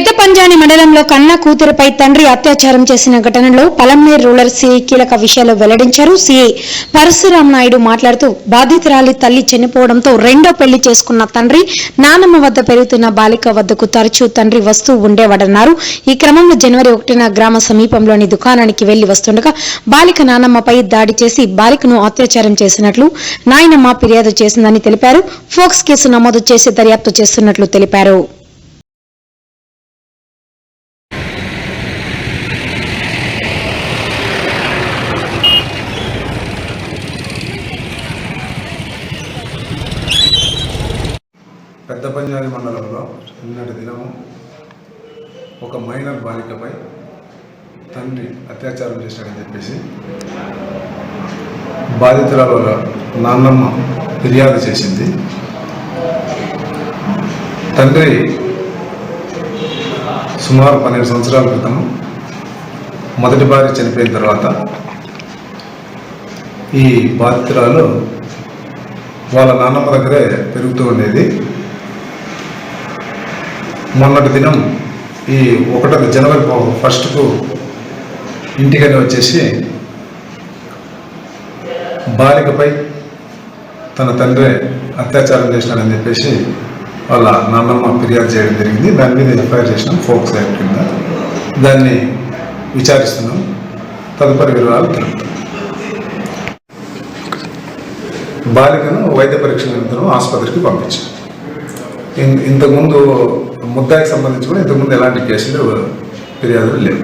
పెద్దపంజాని మండలంలో కన్న కూతురుపై తండ్రి అత్యాచారం చేసిన ఘటనలో పలంనేర్ రూరల్ సిఐ కీలక విషయాలు వెల్లడించారు. సిఐ పరశురాం నాయుడు మాట్లాడుతూ బాధితురాలి తల్లి చనిపోవడంతో రెండో పెళ్ళి చేసుకున్న తండ్రి నానమ్మ వద్ద పెరుగుతున్న బాలిక వద్దకు తరచూ తండ్రి వస్తూ ఉండేవాడన్నారు. ఈ క్రమంలో జనవరి ఒకటిన గ్రామ సమీపంలోని దుకాణానికి వెళ్ళి వస్తుండగా బాలిక నానమ్మపై దాడి చేసి బాలికను అత్యాచారం చేసినట్లు నాయనమ్మ ఫిర్యాదు చేసిందని తెలిపారు. ఫోక్స్ కేసు నమోదు చేసి దర్యాప్తు చేస్తున్నట్లు తెలిపారు. పెద్ద పంజాలి మండలంలో నిన్నటి దినము ఒక మైనర్ బాలికపై తండ్రి అత్యాచారం చేశాడని చెప్పేసి బాధితురాల నాన్నమ్మ ఫిర్యాదు చేసింది. తండ్రి సుమారు పన్నెండు సంవత్సరాల క్రితం మొదటి భార్య చనిపోయిన తర్వాత ఈ బాధితురాలు వాళ్ళ నాన్నమ్మ దగ్గరే పెరుగుతూ ఉండేది. మొన్నటి దినం ఈ ఒకటో జనవరి ఫస్ట్కు ఇంటికని వచ్చేసి బాలికపై తన తండ్రి అత్యాచారం చేసినాడని చెప్పేసి వాళ్ళ నాన్నమ్మ ఫిర్యాదు చేయడం జరిగింది. దాని మీద ఎఫ్ఐఆర్ చేసినాం ఫోక్స్ యాక్ట్ కింద. దాన్ని విచారిస్తున్నాం. తదుపరి వివరాలు తెలుపుతాం. బాలికను వైద్య పరీక్ష నిమిత్తం ఆసుపత్రికి పంపించాం. ఇంతకుముందు ముద్దాయికి సంబంధించి కూడా ఇంతకుముందు ఎలాంటి కేసులు ఫిర్యాదులు లేవు.